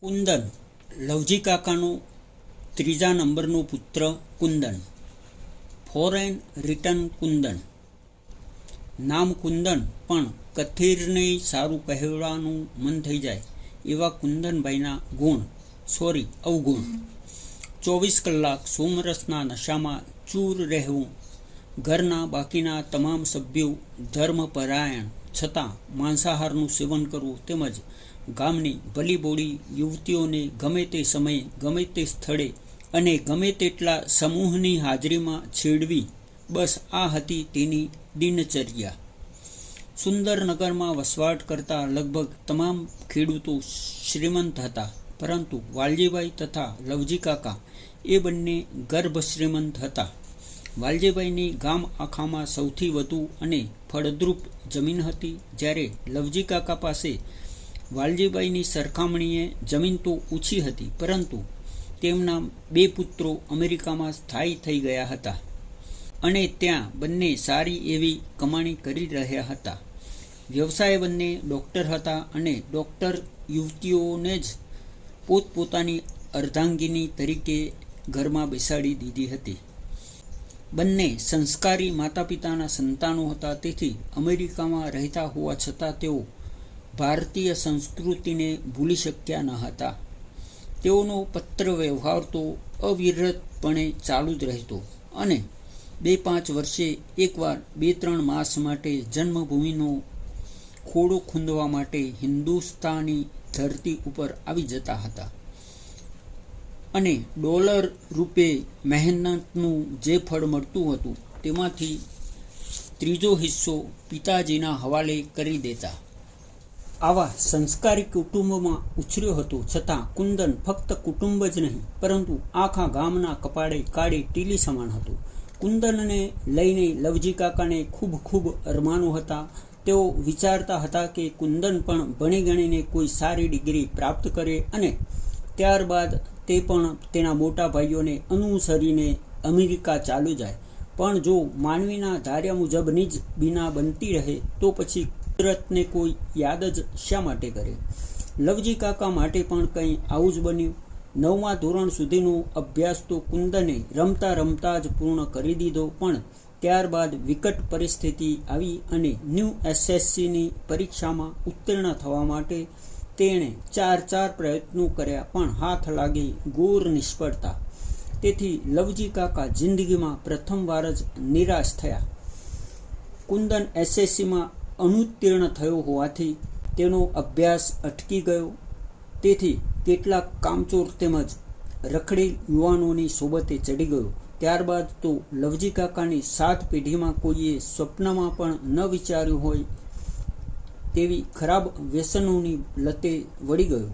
કુંદન. લવજી કાકાનો ત્રીજા નંબરનો પુત્ર કુંદન. Foreign return Kundan. નામ કુંદન, પણ કથિરને સારું કહેવાનું મન થઈ જાય એવા કુંદનભાઈના ગુણ. સોરી, અવગુણ. ચોવીસ કલાક સોમરસના નશામાં ચૂર રહેવું. ઘરના બાકીના તમામ સભ્યો ધર્મપરાયણ. છતાં માંસાહારનું સેવન કરવું તેમજ ગામની ભલીબોળી યુવતીઓને ગમે તે સમયે, ગમે તે સ્થળે અને ગમે તેટલા સમૂહની હાજરીમાં છેડવી, બસ આ હતી તેની દિનચર્યા. સુંદરનગરમાં વસવાટ કરતા લગભગ તમામ ખેડૂતો શ્રીમંત હતા, પરંતુ વાલજીભાઈ તથા લવજી કાકા એ બંને ગર્ભ શ્રીમંત હતા. વાલજીભાઈની ગામ આખામાં સૌથી વધુ અને ફળદ્રુપ જમીન હતી જ્યારે લવજી કાકા પાસે વાલજીભાઈની સરખામણીએ જમીન તો ઓછી હતી, પરંતુ તેમના બે પુત્રો અમેરિકામાં સ્થાયી થઈ ગયા હતા અને ત્યાં બંને સારી એવી કમાણી કરી રહ્યા હતા. વ્યવસાય બંને ડૉક્ટર હતા અને ડૉક્ટર યુવતીઓને જ પોતપોતાની અર્ધાંગીની તરીકે ઘરમાં બેસાડી દીધી હતી. બંને સંસ્કારી માતા પિતાના સંતાનો હતા, તેથી અમેરિકામાં રહેતા હોવા છતાં તેઓ ભારતીય સંસ્કૃતિને ભૂલી શક્યા ન હતા. તેઓનો પત્ર વ્યવહાર તો અવિરતપણે ચાલુ જ રહેતો અને બે પાંચ વર્ષે એકવાર બે ત્રણ માસ માટે જન્મભૂમિનો ખોડો ખૂંદવા માટે હિન્દુસ્તાની ધરતી ઉપર આવી જતા હતા. અને ડોલર રૂપે મહેનતનું જે ફળ મળતું હતું તેમાંથી ત્રીજો હિસ્સો પિતાજીના હવાલે કરી દેતા. આવા સંસ્કારી કુટુંબમાં ઉછર્યો હતો, છતાં કુંદન ફક્ત કુટુંબ જ નહીં, પરંતુ આખા ગામના કપાળે કાળી ટીલી સમાન હતું. કુંદનને લઈને લવજી કાકાને ખૂબ ખૂબ અરમાનો હતા. તેઓ વિચારતા હતા કે કુંદન પણ ભણી ગણીને કોઈ સારી ડિગ્રી પ્રાપ્ત કરે અને ત્યારબાદ તે પણ તેના મોટા ભાઈઓને અનુસરીને અમેરિકા ચાલુ જાય. પણ જો માનવીના ધાર્યા મુજબની જ બિના બનતી રહે, તો પછી કુદરતને કોઈ યાદ જ શા માટે કરે? લવજી કાકા માટે પણ કંઈ આવું જ બન્યું. નવમા ધોરણ સુધીનો અભ્યાસ તો કુંદને રમતા રમતા જ પૂર્ણ કરી દીધો, પણ ત્યારબાદ વિકટ પરિસ્થિતિ આવી અને ન્યૂ એસએસસીની પરીક્ષામાં ઉત્તીર્ણ થવા માટે તેણે ચાર ચાર પ્રયત્નો કર્યા, પણ હાથ લાગી ઘોર નિષ્ફળતા. તેથી લવજી કાકા જિંદગીમાં પ્રથમવાર જ નિરાશ થયા. કુંદન એસએસસીમાં અનુત્તીર્ણ થયો હોવાથી તેનો અભ્યાસ અટકી ગયો. તેથી કેટલાક કામચોર તેમજ રખડેલ યુવાનોની સોબતે ચડી ગયો. ત્યારબાદ તો લવજી કાકાની સાત પેઢીમાં કોઈએ સ્વપ્નમાં પણ ન વિચાર્યું હોય તેવી ખરાબ વ્યસનોની લતે વળી ગયો.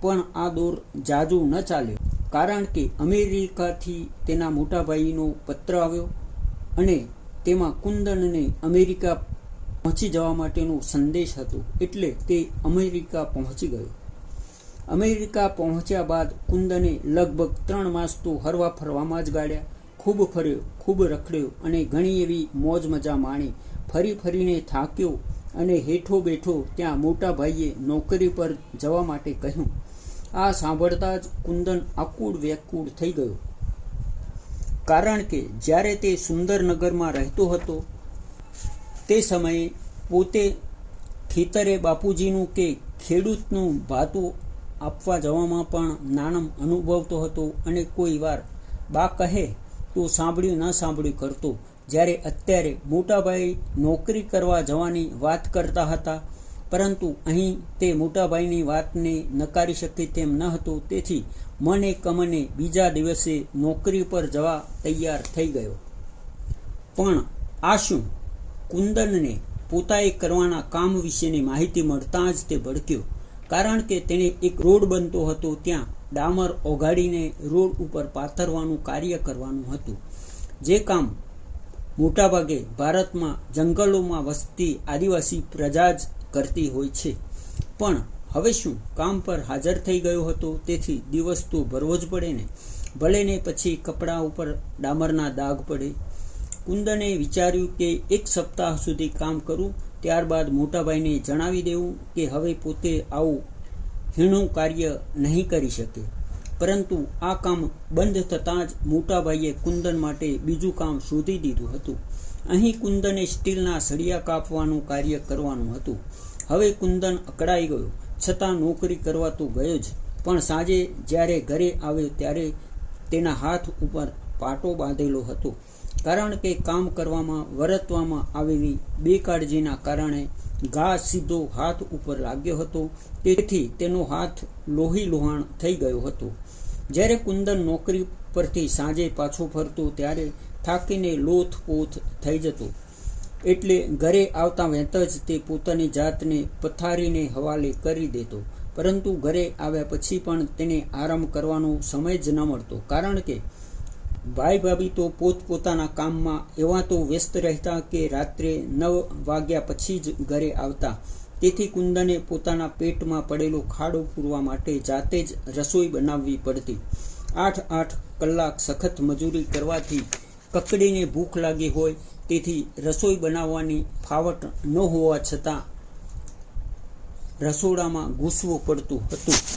પણ આ દોર જાજુ ન ચાલ્યો. કારણ કે અમેરિકાથી તેના મોટા ભાઈનો પત્ર આવ્યો અને તેમાં કુંદનને અમેરિકા પહોંચી જવા માટેનો સંદેશ હતો એટલે તે અમેરિકા પહોંચી ગયો. અમેરિકા પહોંચ્યા બાદ કુંદને લગભગ ત્રણ માસ તો હરવા ફરવામાં જ ગાળ્યા. ખૂબ ફર્યો, ખૂબ રખડ્યો અને ઘણી એવી મોજ મજા માણી. ફરી ફરીને થાક્યો અને હેઠો બેઠો ત્યાં મોટા ભાઈએ નોકરી પર જવા માટે કહ્યું. આ સાંભળતા જ કુંદન આકુળ વ્યાકુળ થઈ ગયો. કારણ કે જ્યારે તે સુંદરનગરમાં રહેતો હતો તે સમયે પોતે ખેતરે બાપુજીનું કે ખેડૂતનું ભાતું આપવા જવામાં પણ નાણમ અનુભવતો હતો અને કોઈ વાર બા કહે તો સાંભળ્યું ન સાંભળ્યું કરતો. જ્યારે અત્યારે મોટાભાઈ નોકરી કરવા જવાની વાત કરતા હતા, પરંતુ અહીં તે મોટાભાઈની વાતને નકારી શકે તેમ ન હતો. તેથી મને કમને બીજા દિવસે નોકરી પર જવા તૈયાર થઈ ગયો. પણ આ શું? કુંદનને પોતાએ કરવાના કામ વિશેની માહિતી મળતાં જ તે ભડક્યો. કારણ કે તેણે એક રોડ બનતો હતો ત્યાં ડામર ઓગાડીને રોડ ઉપર પાથરવાનું કાર્ય કરવાનું હતું. જે કામ મોટાભાગે ભારતમાં જંગલોમાં વસતી આદિવાસી પ્રજા જ કરતી હોય છે. પણ હવે શું કામ પર હાજર થઈ ગયો હતો તેથી દિવસ તો ભરવો જ પડે ને. ભલે ને પછી કપડાં ઉપર ડામરના દાગ પડે કુંદને વિચાર્યું કે એક સપ્તાહ સુધી કામ કરું, ત્યારબાદ મોટાભાઈને જણાવી દેવું કે હવે પોતે આવું હીણું કાર્ય નહીં કરી શકે. પરંતુ આ કામ બંધ થતાં જ મોટાભાઈએ કુંદન માટે બીજું કામ શોધી દીધું હતું. અહીં કુંદને સ્ટીલના સળિયા કાપવાનું કાર્ય કરવાનું હતું. હવે કુંદન અકળાઈ ગયો. છતાં નોકરી કરવા તો ગયો જ. પણ સાંજે જ્યારે ઘરે આવ્યો ત્યારે તેના હાથ ઉપર પાટો બાંધેલો હતો. કારણ કે કામ કરવામાં, વરતવામાં આવેલી બેકાળજીના કારણે ઘા સીધો હાથ ઉપર લાગ્યો હતો. તેથી તેનો હાથ લોહી લોહાણ થઈ ગયો હતો. જ્યારે કુંદન નોકરી પરથી સાંજે પાછો ફરતો ત્યારે થાકીને લોથ પોથ થઈ જતો. એટલે ઘરે આવતા વહેત જ તે પોતાની જાતને પથારીને હવાલે કરી દેતો. પરંતુ ઘરે આવ્યા પછી પણ તેને આરામ કરવાનો સમય જ ન મળતો. કારણ કે ભાઈ ભાભી તો પોતપોતાના કામમાં એવા તો વ્યસ્ત રહેતા કે રાત્રે નવ વાગ્યા પછી જ ઘરે આવતા. તેથી કુંદને પોતાના પેટમાં પડેલો ખાડો પૂરવા માટે જાતે જ રસોઈ બનાવવી પડતી. આઠ આઠ કલાક સખત મજૂરી કરવાથી કકડીને ભૂખ લાગી હોય, તેથી રસોઈ બનાવવાની ફાવટ ન હોવા છતાં રસોડામાં ઘૂસવું પડતું હતું.